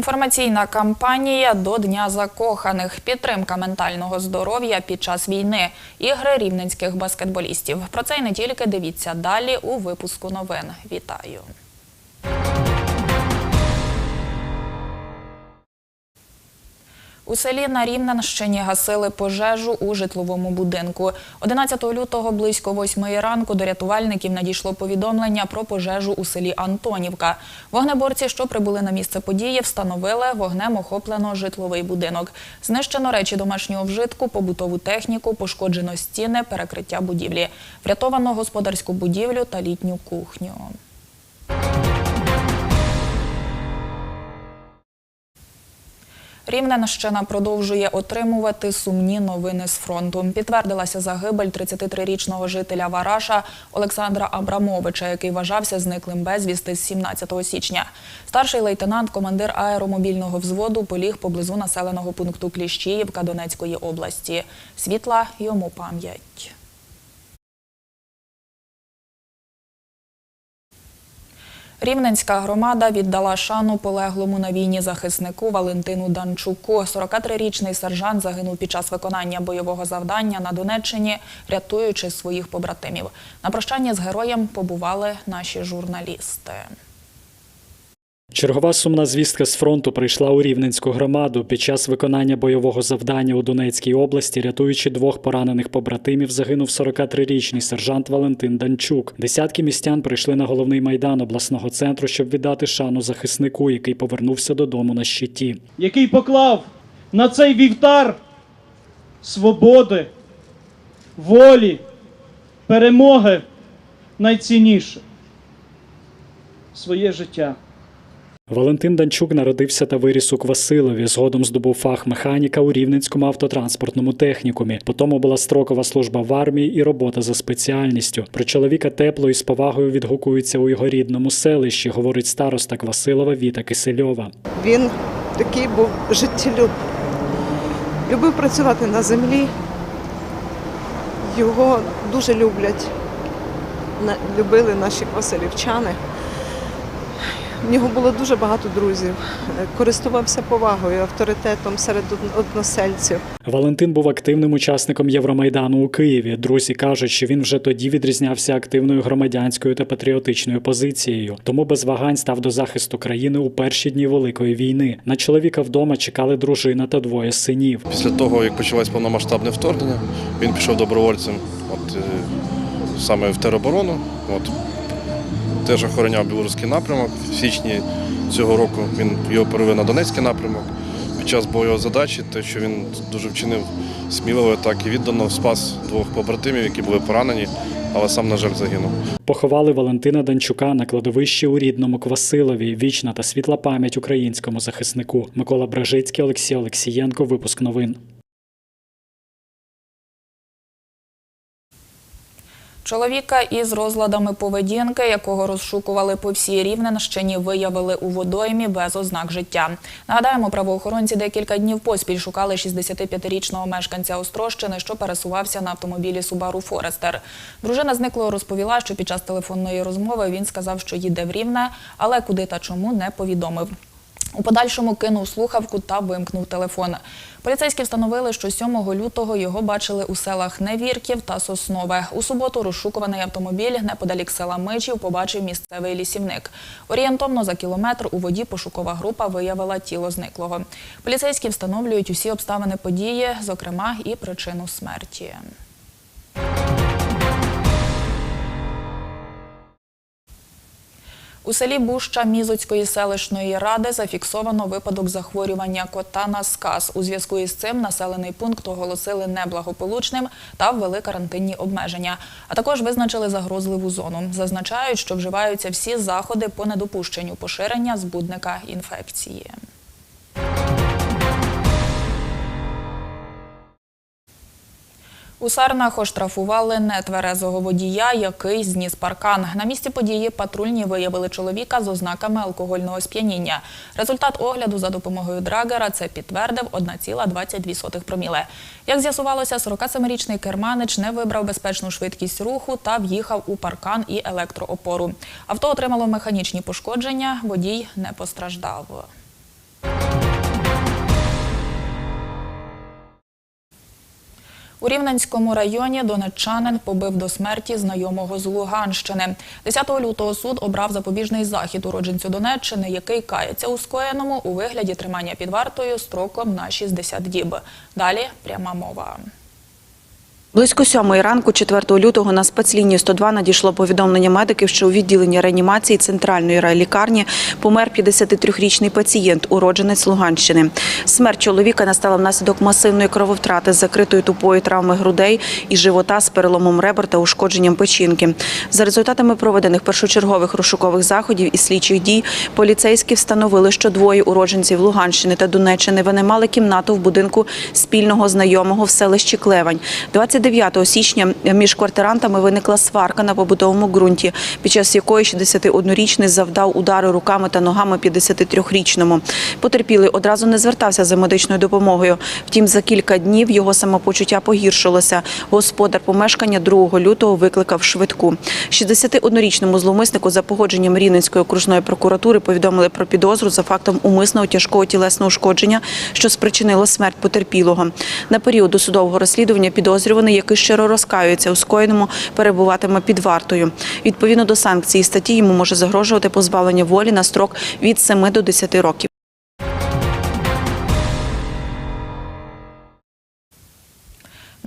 Інформаційна кампанія до Дня закоханих. Підтримка ментального здоров'я під час війни. Ігри рівненських баскетболістів. Про це і не тільки дивіться далі у випуску новин. Вітаю. У селі на Рівненщині гасили пожежу у житловому будинку. 11 лютого близько 8 ранку до рятувальників надійшло повідомлення про пожежу у селі Антонівка. Вогнеборці, що прибули на місце події, встановили вогнем охоплено житловий будинок. Знищено речі домашнього вжитку, побутову техніку, пошкоджено стіни, перекриття будівлі. Врятовано господарську будівлю та літню кухню. Рівненщина продовжує отримувати сумні новини з фронту. Підтвердилася загибель 33-річного жителя Вараша Олександра Абрамовича, який вважався зниклим безвісти з 17 січня. Старший лейтенант, командир аеромобільного взводу, поліг поблизу населеного пункту Кліщіївка Донецької області. Світла йому пам'ять. Рівненська громада віддала шану полеглому на війні захиснику Валентину Данчуку. 43-річний сержант загинув під час виконання бойового завдання на Донеччині, рятуючи своїх побратимів. На прощання з героєм побували наші журналісти. Чергова сумна звістка з фронту прийшла у Рівненську громаду під час виконання бойового завдання у Донецькій області, рятуючи двох поранених побратимів, загинув 43-річний сержант Валентин Данчук. Десятки містян прийшли на головний майдан обласного центру, щоб віддати шану захиснику, який повернувся додому на щиті. який поклав на цей вівтар свободи, волі, перемоги найцінніше своє життя. Валентин Данчук народився та виріс у Квасилові. Згодом здобув фах механіка у Рівненському автотранспортному технікумі. Потім була строкова служба в армії і робота за спеціальністю. Про чоловіка тепло і з повагою відгукується у його рідному селищі, говорить староста Квасилова Віта Кисельова. Він такий був життєлюб. Любив працювати на землі. Його дуже люблять, любили наші квасилівчани. В нього було дуже багато друзів. Е, Користувався повагою, авторитетом серед односельців. Валентин був активним учасником Євромайдану у Києві. Друзі кажуть, що він вже тоді відрізнявся активною громадянською та патріотичною позицією, тому без вагань став до захисту країни у перші дні великої війни. На чоловіка вдома чекали дружина та двоє синів. Після того, як почалось повномасштабне вторгнення, він пішов добровольцем от, е, саме в тероборону. От, теж охороняв білоруський напрямок. В січні цього року він його перевів на Донецький напрямок. Під час бойової задачі, те, що він дуже вчинив сміливо, так і віддано, спас двох побратимів, які були поранені, але сам, на жаль, загинув. Поховали Валентина Данчука на кладовищі у рідному Квасилові. Вічна та світла пам'ять українському захиснику. Микола Бражицький, Олексій Олексієнко. Випуск новин. Чоловіка із розладами поведінки, якого розшукували по всій Рівненщині, виявили у водоймі без ознак життя. Нагадаємо, правоохоронці декілька днів поспіль шукали 65-річного мешканця Острощини, що пересувався на автомобілі Subaru Forester. Дружина зниклого розповіла, що під час телефонної розмови він сказав, що їде в Рівне, але куди та чому не повідомив. У подальшому кинув слухавку та вимкнув телефон. Поліцейські встановили, що 7 лютого його бачили у селах Невірків та Соснове. У суботу розшукуваний автомобіль неподалік села Мичів побачив місцевий лісівник. Орієнтовно за кілометр у воді пошукова група виявила тіло зниклого. Поліцейські встановлюють усі обставини події, зокрема і причину смерті. У селі Буща Мізоцької селищної ради зафіксовано випадок захворювання кота на сказ. У зв'язку із цим населений пункт оголосили неблагополучним та ввели карантинні обмеження. А також визначили загрозливу зону. Зазначають, що вживаються всі заходи по недопущенню поширення збудника інфекції. У Сарнах оштрафували нетверезого водія, який зніс паркан. На місці події патрульні виявили чоловіка з ознаками алкогольного сп'яніння. Результат огляду за допомогою драгера це підтвердив 1,22 проміле. Як з'ясувалося, 47-річний керманич не вибрав безпечну швидкість руху та в'їхав у паркан і електроопору. Авто отримало механічні пошкодження, водій не постраждав. У Рівненському районі донеччанин побив до смерті знайомого з Луганщини. 10 лютого суд обрав запобіжний захід уродженцю Донеччини, який кається у скоєному у вигляді тримання під вартою строком на 60 діб. Далі пряма мова. Близько сьомої ранку, 4 лютого, на спецлінію 102 надійшло повідомлення медиків, що у відділенні реанімації центральної райлікарні помер 53-річний пацієнт, уродженець Луганщини. Смерть чоловіка настала внаслідок масивної крововтрати з закритою тупою травми грудей і живота з переломом ребер та ушкодженням печінки. За результатами проведених першочергових розшукових заходів і слідчих дій, поліцейські встановили, що двоє уродженців Луганщини та Донеччини винаймали кімнату в будинку спільного знайомого в селищі Клевань. 29 січня між квартирантами виникла сварка на побутовому ґрунті, під час якої 61-річний завдав удари руками та ногами 53-річному. Потерпілий одразу не звертався за медичною допомогою. Втім, за кілька днів його самопочуття погіршилося. Господар помешкання 2 лютого викликав швидку. 61-річному зловмиснику за погодженням Рівненської окружної прокуратури повідомили про підозру за фактом умисного тяжкого тілесного ушкодження, що спричинило смерть потерпілого. На період досудового розслідування підозрюваний, який щиро розкаюється у скоєному, перебуватиме під вартою. Відповідно до санкції статті йому може загрожувати позбавлення волі на строк від 7 до 10 років.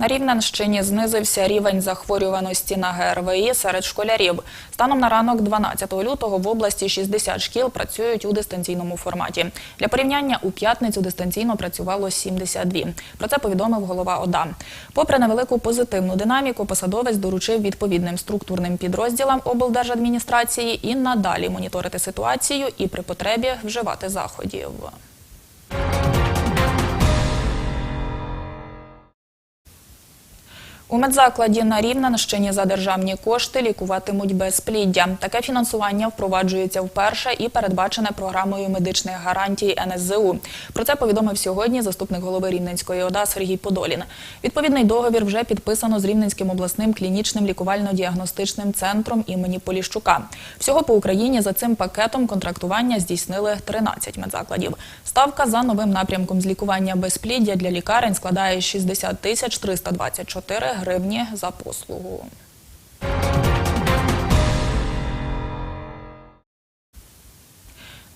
Рівненщині знизився рівень захворюваності на ГРВІ серед школярів. Станом на ранок 12 лютого в області 60 шкіл працюють у дистанційному форматі. Для порівняння у п'ятницю дистанційно працювало 72. Про це повідомив голова ОДА. Попри невелику позитивну динаміку, посадовець доручив відповідним структурним підрозділам облдержадміністрації і надалі моніторити ситуацію і при потребі вживати заходів. У медзакладі на Рівненщині за державні кошти лікуватимуть безпліддя. Таке фінансування впроваджується вперше і передбачене програмою медичних гарантій НСЗУ. Про це повідомив сьогодні заступник голови Рівненської ОДА Сергій Подолін. Відповідний договір вже підписано з Рівненським обласним клінічним лікувально-діагностичним центром імені Поліщука. Всього по Україні за цим пакетом контрактування здійснили 13 медзакладів. Ставка за новим напрямком з лікування безпліддя для лікарень складає 60 тисяч 324 гривні за послугу.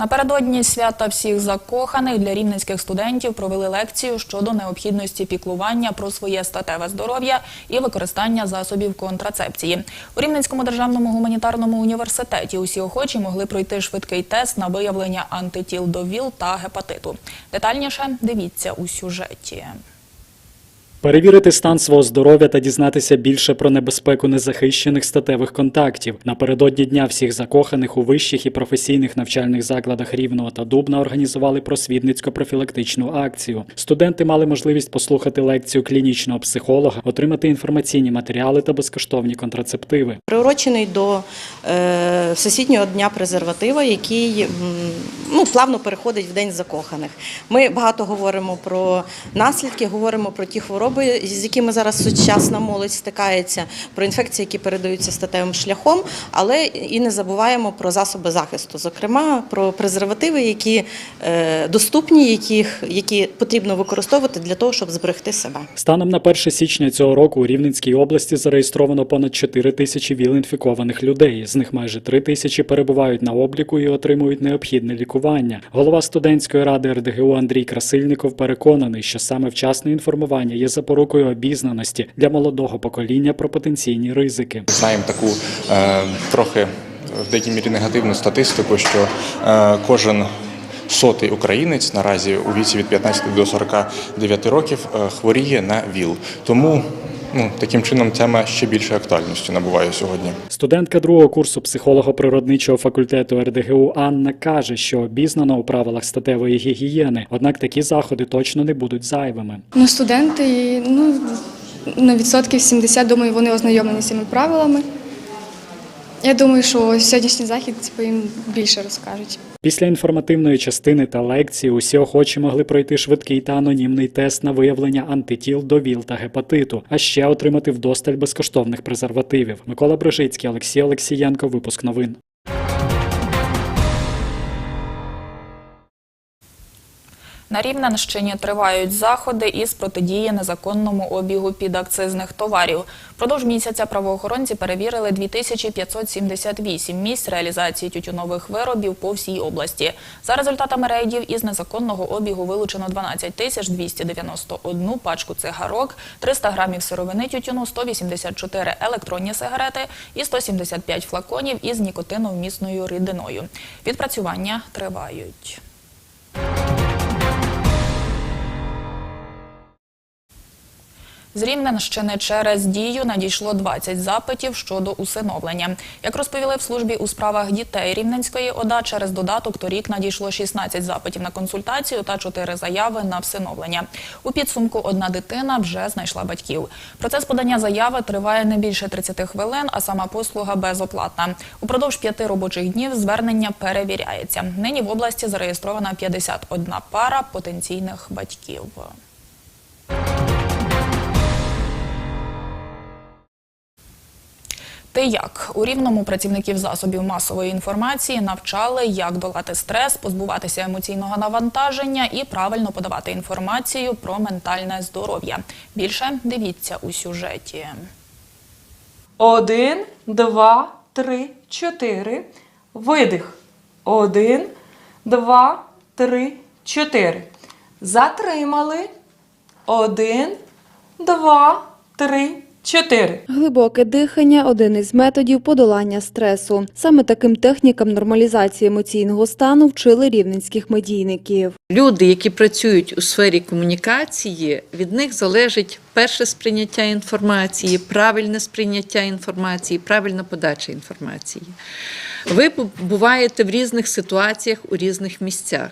Напередодні свята всіх закоханих для рівненських студентів провели лекцію щодо необхідності піклування про своє статеве здоров'я і використання засобів контрацепції. У Рівненському державному гуманітарному університеті усі охочі могли пройти швидкий тест на виявлення антитіл до ВІЛ та гепатиту. Детальніше дивіться у сюжеті. Перевірити стан свого здоров'я та дізнатися більше про небезпеку незахищених статевих контактів. Напередодні дня всіх закоханих у вищих і професійних навчальних закладах Рівного та Дубна організували просвітницько-профілактичну акцію. Студенти мали можливість послухати лекцію клінічного психолога, отримати інформаційні матеріали та безкоштовні контрацептиви. приурочений до е, Всесвітнього дня презерватива, який ну, плавно переходить в День закоханих. Ми багато говоримо про наслідки, говоримо про ті хвороби, з якими зараз сучасна молодь стикається, про інфекції, які передаються статевим шляхом, але і не забуваємо про засоби захисту, зокрема про презервативи, які е, доступні, яких, які потрібно використовувати для того, щоб зберегти себе. Станом на 1 січня цього року у Рівненській області зареєстровано понад 4 тисячі ВІЛ-інфікованих людей. З них майже 3 тисячі перебувають на обліку і отримують необхідне лікування. Голова студентської ради РДГУ Андрій Красильников переконаний, що саме вчасне інформування є запорукою обізнаності для молодого покоління про потенційні ризики. Знаємо таку е, трохи в деякій мірі негативну статистику, що е, кожен сотий українець наразі у віці від 15 до 49 років е, хворіє на ВІЛ. Тому ну, таким чином тема ще більше актуальності набуває сьогодні. Студентка другого курсу психолого-природничого факультету РДГУ Анна каже, що обізнана у правилах статевої гігієни, однак такі заходи точно не будуть зайвими. Ну, студенти, ну, на відсотків 70, думаю, вони ознайомлені з цими правилами. Я думаю, що сьогоднішній захід типу, їм більше розкажуть. Після інформативної частини та лекції усі охочі могли пройти швидкий та анонімний тест на виявлення антитіл до ВІЛ та гепатиту, а ще отримати вдосталь безкоштовних презервативів. Микола Брижицький, Олексій Олексієнко. Випуск новин. На Рівненщині тривають заходи із протидії незаконному обігу підакцизних товарів. Продовж місяця правоохоронці перевірили 2578 місць реалізації тютюнових виробів по всій області. За результатами рейдів із незаконного обігу вилучено 12 тисяч 291 пачку цигарок, 300 грамів сировини тютюну, 184 електронні сигарети і 175 флаконів із нікотиновмісною рідиною. Відпрацювання тривають. З Рівненщини через дію надійшло 20 запитів щодо усиновлення. Як розповіли в службі у справах дітей Рівненської ОДА, через додаток торік надійшло 16 запитів на консультацію та 4 заяви на всиновлення. У підсумку одна дитина вже знайшла батьків. Процес подання заяви триває не більше 30 хвилин, а сама послуга безоплатна. Упродовж п'яти робочих днів звернення перевіряється. Нині в області зареєстрована 51 пара потенційних батьків. Ти як у рівному працівників засобів масової інформації навчали, як долати стрес, позбуватися емоційного навантаження і правильно подавати інформацію про ментальне здоров'я. Більше дивіться у сюжеті. Один, два, три, чотири. Видих. Один, два, три, чотири. Затримали. Один, два, три, чотири. Глибоке дихання один із методів подолання стресу. Саме таким технікам нормалізації емоційного стану вчили рівненських медійників. Люди, які працюють у сфері комунікації, від них залежить перше сприйняття інформації, правильне сприйняття інформації, правильна подача інформації. Ви буваєте в різних ситуаціях у різних місцях.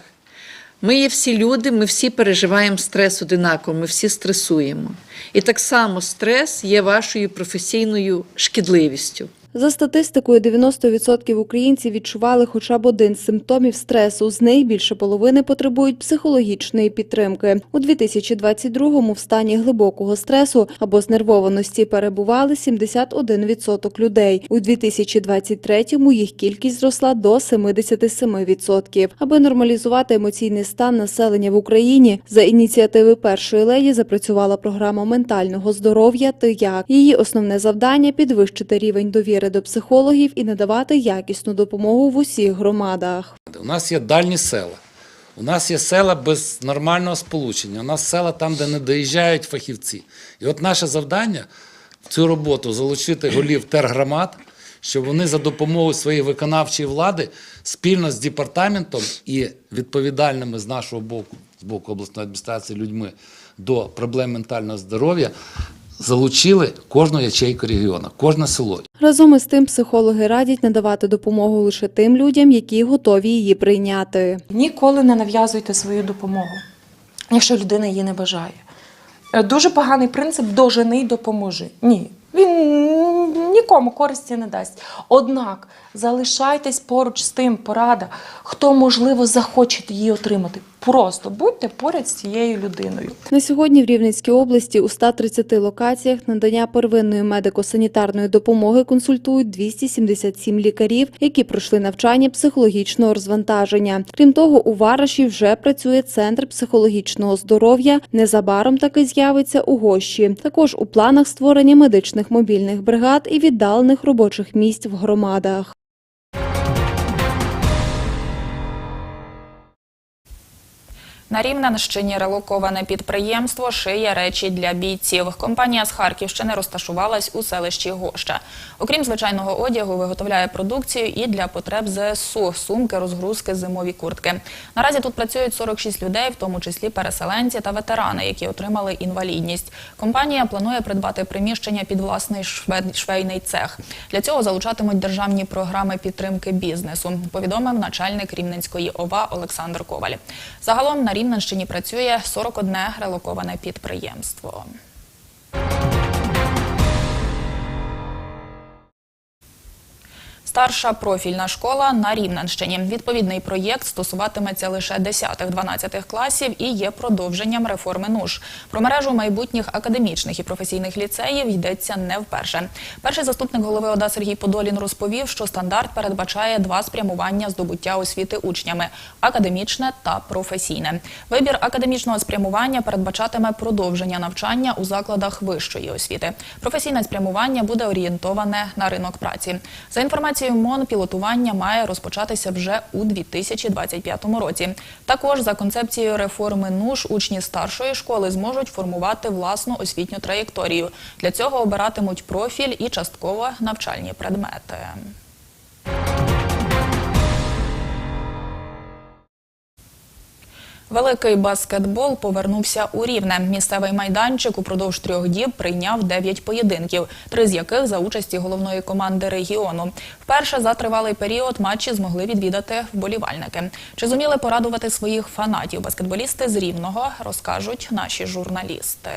Ми є всі люди, ми всі переживаємо стрес одинаково, ми всі стресуємо. І так само стрес є вашою професійною шкідливістю. За статистикою, 90% українців відчували хоча б один з симптомів стресу. З них більше половини потребують психологічної підтримки. У 2022-му в стані глибокого стресу або знервованості перебували 71% людей. У 2023-му їх кількість зросла до 77%. Аби нормалізувати емоційний стан населення в Україні, за ініціативи першої леді запрацювала програма ментального здоров'я «Ти як». Її основне завдання підвищити рівень довіри до психологів і надавати якісну допомогу в усіх громадах. У нас є дальні села. У нас є села без нормального сполучення. У нас села там, де не доїжджають фахівці. І от наше завдання в цю роботу залучити голів тергромад, щоб вони за допомогою своєї виконавчої влади спільно з департаментом і відповідальними з нашого боку, з боку обласної адміністрації людьми до проблем ментального здоров'я залучили кожну ячейку регіону, кожне село. Разом із тим психологи радять надавати допомогу лише тим людям, які готові її прийняти. Ніколи не нав'язуйте свою допомогу, якщо людина її не бажає. Е, Дуже поганий принцип дожени й допоможи. Ні. Він нікому користі не дасть. Однак залишайтесь поруч з тим, порада, хто, можливо, захоче її отримати. Просто будьте поряд з цією людиною. На сьогодні в Рівненській області у 130 локаціях надання первинної медико-санітарної допомоги консультують 277 лікарів, які пройшли навчання психологічного розвантаження. Крім того, у Вараші вже працює центр психологічного здоров'я. Незабаром таки з'явиться у Гощі. Також у планах створення медичних мобільних бригад і віддалених робочих місць в громадах. На Рівненщині релоковане підприємство шиє речі для бійців. Компанія з Харківщини розташувалась у селищі Гоща. Окрім звичайного одягу, виготовляє продукцію і для потреб ЗСУ – сумки, розгрузки, зимові куртки. Наразі тут працюють 46 людей, в тому числі переселенці та ветерани, які отримали інвалідність. Компанія планує придбати приміщення під власний швейний цех. Для цього залучатимуть державні програми підтримки бізнесу, повідомив начальник Рівненської ОВА Олександр Коваль. Загалом на Рівненщині працює 41 релоковане підприємство. Старша профільна школа на Рівненщині. Відповідний проєкт стосуватиметься лише 10-12 класів і є продовженням реформи НУШ. Про мережу майбутніх академічних і професійних ліцеїв йдеться не вперше. Перший заступник голови ОДА Сергій Подолін розповів, що стандарт передбачає два спрямування здобуття освіти учнями – академічне та професійне. Вибір академічного спрямування передбачатиме продовження навчання у закладах вищої освіти. Професійне спрямування буде орієнтоване на ринок праці. За інформацією МОН, пілотування має розпочатися вже у 2025 році. Також за концепцією реформи НУШ учні старшої школи зможуть формувати власну освітню траєкторію. Для цього обиратимуть профіль і частково навчальні предмети. Великий баскетбол повернувся у Рівне. Місцевий майданчик упродовж трьох діб прийняв дев'ять поєдинків, три з яких за участі головної команди регіону. Вперше за тривалий період матчі змогли відвідати вболівальники. Чи зуміли порадувати своїх фанатів баскетболісти з Рівного, розкажуть наші журналісти.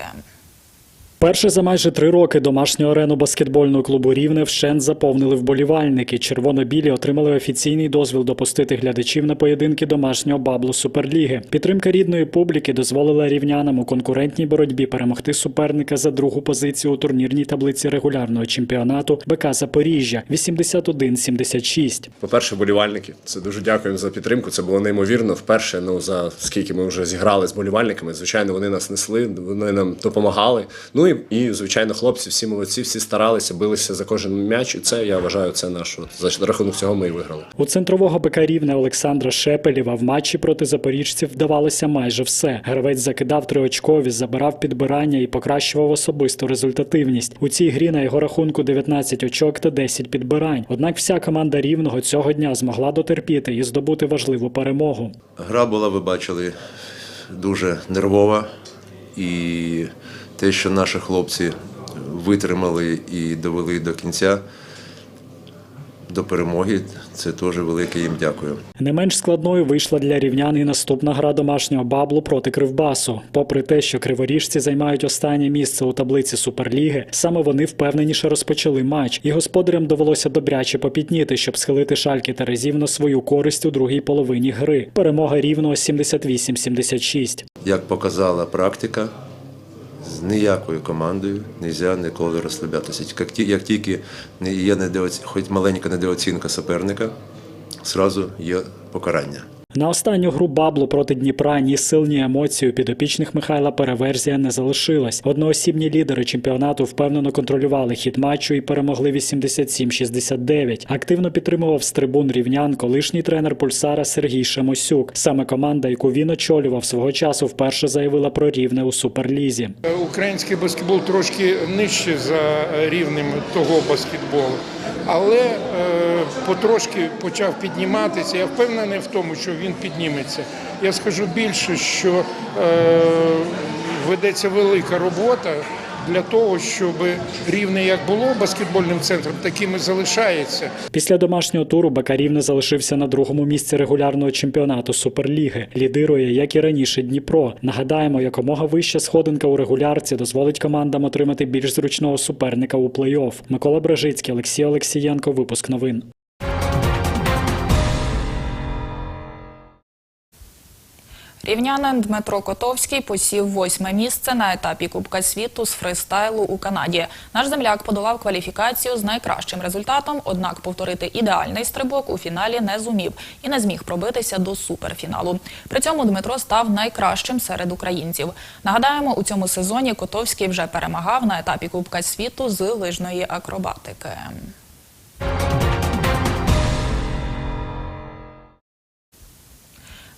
Перше за майже три роки домашню арену баскетбольного клубу Рівне вщент заповнили вболівальники. Червоно-білі отримали офіційний дозвіл допустити глядачів на поєдинки домашнього баблу Суперліги. Підтримка рідної публіки дозволила рівнянам у конкурентній боротьбі перемогти суперника за другу позицію у турнірній таблиці регулярного чемпіонату БК Запоріжжя 81-76. По-перше, болівальники. Це дуже дякуємо за підтримку. Це було неймовірно. Вперше, ну за скільки ми вже зіграли з болівальниками. Звичайно, вони нас несли, вони нам допомагали. Ну і, і звичайно, хлопці, всі молодці, всі старалися, билися за кожен м'яч. І це я вважаю, це наш от, за рахунок цього ми і виграли. У центрового БК Рівне Олександра Шепелєва в матчі проти запоріжців вдавалося майже все. Гравець закидав триочкові, забирав підбирання і покращував особисту результативність. У цій грі на його рахунку 19 очок та 10 підбирань. Однак вся команда рівного цього дня змогла дотерпіти і здобути важливу перемогу. Гра була, ви бачили, дуже нервова. І те, що наші хлопці витримали і довели до кінця, до перемоги, це теж велике їм дякую. Не менш складною вийшла для рівнян і наступна гра домашнього баблу проти Кривбасу. Попри те, що криворіжці займають останнє місце у таблиці Суперліги, саме вони впевненіше розпочали матч, і господарям довелося добряче попітніти, щоб схилити шальки Терезів на свою користь у другій половині гри. Перемога рівного 78-76. Як показала практика, з ніякою командою не можна ніколи розслаблятися. Як, тільки є недооці... хоч маленька недооцінка суперника, одразу є покарання. На останню гру Баблу проти Дніпра ні сил, ні емоцій у підопічних Михайла Переверзія не залишилось. Одноосібні лідери чемпіонату впевнено контролювали хід матчу і перемогли 87-69. Активно підтримував з трибун рівнян колишній тренер пульсара Сергій Шамосюк. Саме команда, яку він очолював свого часу, вперше заявила про рівне у суперлізі. Український баскетбол трошки нижче за рівнем того баскетболу, але е, потрошки почав підніматися. Я впевнений в тому, що він підніметься. Я скажу більше, що е, ведеться велика робота для того, щоб рівне як було баскетбольним центром, таким і залишається. Після домашнього туру Бакарівне залишився на другому місці регулярного чемпіонату Суперліги. Лідирує, як і раніше, Дніпро. Нагадаємо, якомога вища сходинка у регулярці дозволить командам отримати більш зручного суперника у плей-офф. Микола Бражицький, Олексій Олексієнко. Випуск новин. Рівнянин Дмитро Котовський посів восьме місце на етапі Кубка світу з фристайлу у Канаді. Наш земляк подолав кваліфікацію з найкращим результатом, однак повторити ідеальний стрибок у фіналі не зумів і не зміг пробитися до суперфіналу. При цьому Дмитро став найкращим серед українців. Нагадаємо, у цьому сезоні Котовський вже перемагав на етапі Кубка світу з лижної акробатики.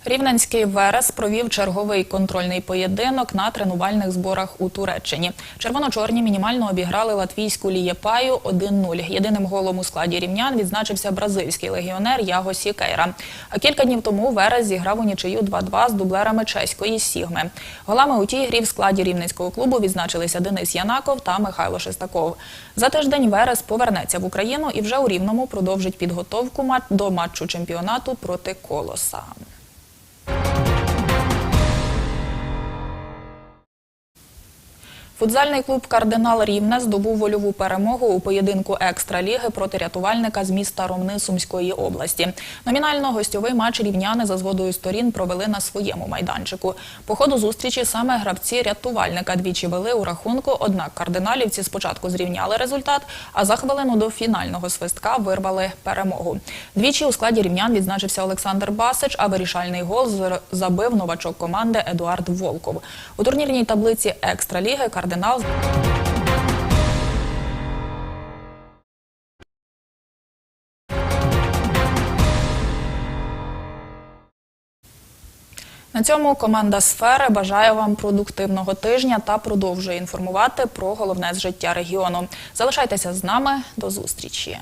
Рівненський Верес провів черговий контрольний поєдинок на тренувальних зборах у Туреччині. Червоно-чорні мінімально обіграли латвійську Лієпаю 1-0. Єдиним голом у складі рівнян відзначився бразильський легіонер Яго Сікейра. А кілька днів тому Верес зіграв у нічию 2-2 з дублерами чеської Сігми. Голами у тій грі в складі рівненського клубу відзначилися Денис Янаков та Михайло Шестаков. За тиждень Верес повернеться в Україну і вже у Рівному продовжить підготовку до матчу чемпіонату проти Колоса. Футзальний клуб Кардинал Рівне здобув вольову перемогу у поєдинку екстраліги проти рятувальника з міста Ромни Сумської області. Номінально гостьовий матч рівняни за згодою сторін провели на своєму майданчику. По ходу зустрічі саме гравці рятувальника двічі вели у рахунку. Однак кардиналівці спочатку зрівняли результат, а за хвилину до фінального свистка вирвали перемогу. Двічі у складі рівнян відзначився Олександр Басич, а вирішальний гол забив новачок команди Едуард Волков. У турнірній таблиці екстраліги кардинал На цьому команда сфери бажає вам продуктивного тижня та продовжує інформувати про головне з життя регіону. Залишайтеся з нами до зустрічі.